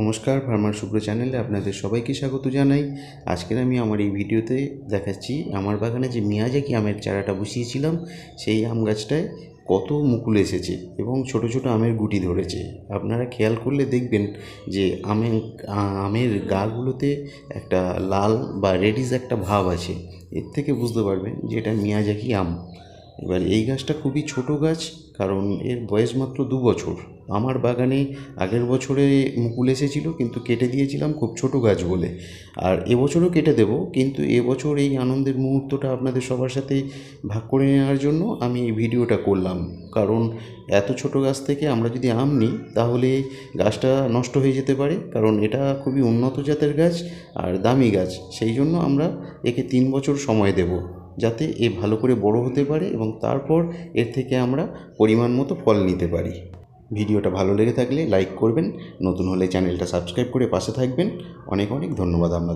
নমস্কার, ফার্মার শুক্র চ্যানেলে আপনাদের সবাইকে স্বাগত জানাই। আজকের আমি আমার এই ভিডিওতে দেখাচ্ছি, আমার বাগানে যে মিয়াজাকি আমের চারাটা বসিয়েছিলাম, সেই আম গাছটায় কত মুকুল এসেছে এবং ছোট ছোট আমের গুটি ধরেছে। আপনারা খেয়াল করলে দেখবেন যে আমে আমের গাগুলোতে একটা লাল বা রেডিস একটা ভাব আছে। এর থেকে বুঝতে পারবেন যে এটা মিয়াজাকি আম। এবার এই গাছটা খুবই ছোট গাছ কারণ এর বয়স মাত্র দু বছর। আমার বাগানে আগের বছরে মুকুল এসেছিল, কিন্তু কেটে দিয়েছিলাম খুব ছোট গাছ বলে। আর এবছরও কেটে দেব, কিন্তু এবছর এই আনন্দের মুহূর্তটা আপনাদের সবার সাথে ভাগ করে নেওয়ার জন্য আমি এই ভিডিওটা করলাম। কারণ এত ছোট গাছ থেকে আমরা যদি আম নিই, তাহলে গাছটা নষ্ট হয়ে যেতে পারে, কারণ এটা খুবই উন্নত জাতের গাছ আর দামি গাছ। সেই জন্য আমরা একে তিন বছর সময় দেব। যাতে এ ভালো করে বড় হতে পারে এবং তারপর এর থেকে আমরা পরিমাণ মতো ফল নিতে পারি। ভিডিওটা ভালো লেগে থাকলে লাইক করবেন, নতুন হলে চ্যানেলটা সাবস্ক্রাইব করে পাশে থাকবেন। অনেক অনেক ধন্যবাদ আপনাদের।